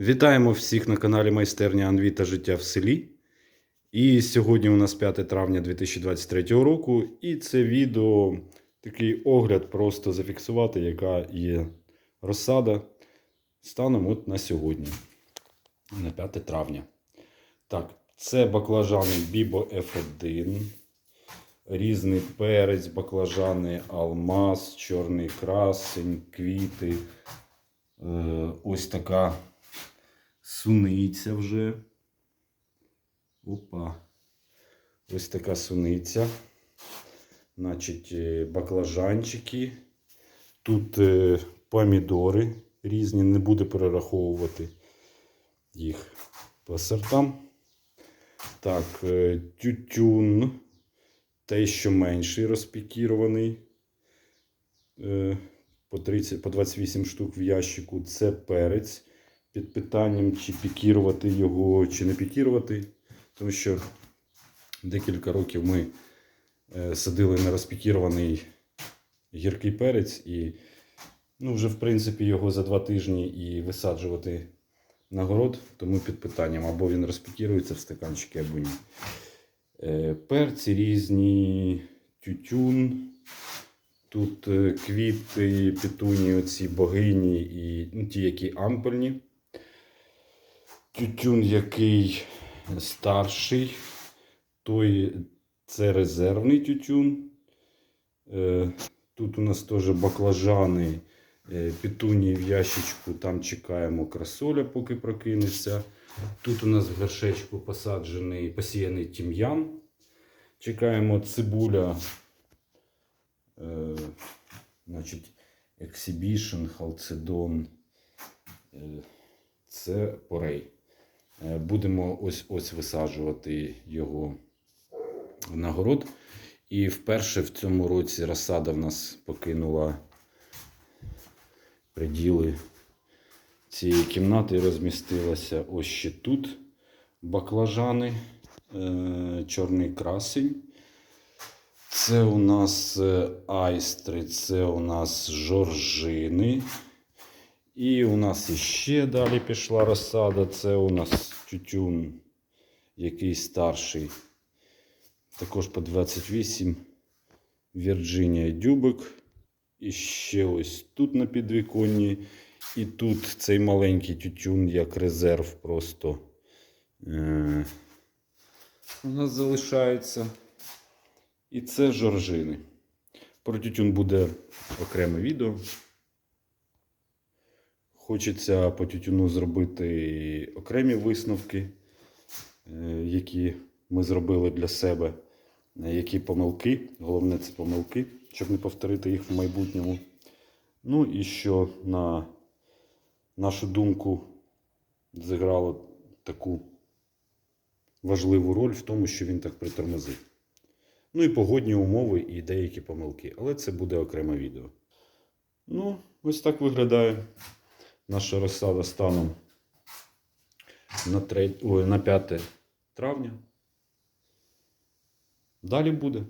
Вітаємо всіх на каналі Майстерня Анві та життя в селі. І сьогодні у нас 5 травня 2023 року. І це відео такий огляд, просто зафіксувати, яка є розсада станом от на сьогодні, на 5 травня. Так, це баклажани Бібо F1, різний перець, баклажани, алмаз, чорний красень, квіти. Е, ось така суниця вже. Опа. Ось така суниця. Значить, е, баклажанчики. Тут е, помідори різні, не буду перераховувати їх по сортам. Так, е, тютюн. Той, що менший розпікірований. По 30, по 28 штук в ящику. Це перець під питанням, чи пікірувати його, чи не пікірувати. Тому що декілька років ми е, садили на розпікірований гіркий перець, і ну, вже, в принципі, його за два тижні і висаджувати на город, тому під питанням, або він розпікірується в стаканчики, або ні. Е, Перці різні, тютюн. Тут е, квіти, петуні, оці богині і ну, ті, які ампельні. Тютюн, який старший, той це резервний тютюн. Е, Тут у нас теж баклажани, е, петунії в ящичку, там чекаємо красоля, поки прокинеться. Тут у нас в горшечку посаджений, посіяний тім'ян. Чекаємо цибуля. Е, значить, Exhibition, Халцедон. Е, це порей. Е, Будемо ось ось висаджувати його на город. І вперше в цьому році розсада в нас покинула приділи цієї кімнати і розмістилася ось ще тут баклажани, е, чорний красень. Це у нас е, айстри, це у нас жоржини. І у нас іще далі пішла розсада. Це у нас тютюн, який старший. Також по 28. Вірджинія дюбик. І ще ось тут на підвіконні. І тут цей маленький тютюн як резерв просто е- у нас залишається. І це жоржини. Про тютюн буде окреме відео. Хочеться по тютюну зробити окремі висновки, е, які ми зробили для себе. Е, Які помилки, головне це помилки, щоб не повторити їх в майбутньому. Ну і що на нашу думку зіграло таку важливу роль в тому, що він так притормозив. Ну і погодні умови, і деякі помилки. Але це буде окреме відео. Ну, ось так виглядає наша розсада станом на, 3, ой, на 5 травня. Далі буде.